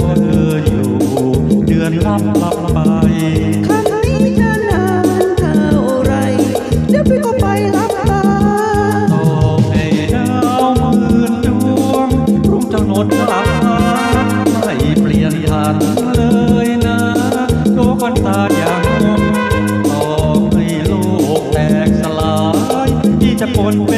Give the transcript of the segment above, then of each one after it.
เธออยู่เดือนลับลับไปข้าไทยเธนเท่าไรเดี๋ยวพี่ก็ไปลับตาตกให้ดาวมืนดวงรุ่เจ้าโนดหลับไม่เปลี่ยนทานเลยนะโดคนตาอย่างตอให้โลกแตกสลายที่จะเป็น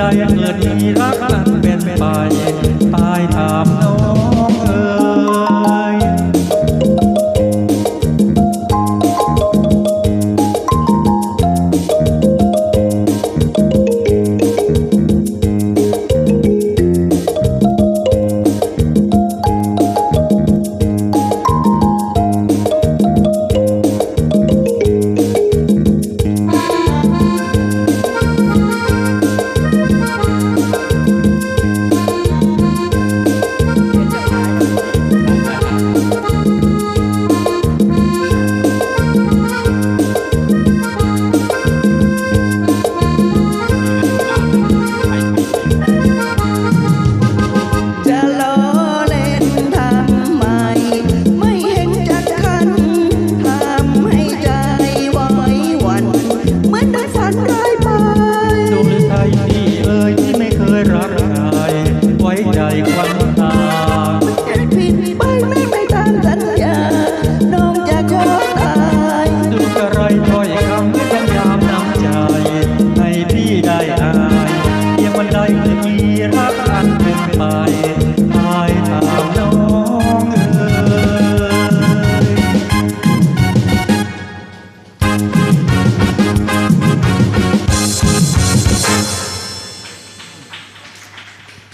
i chayang adi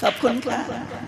ขอบคุณครับ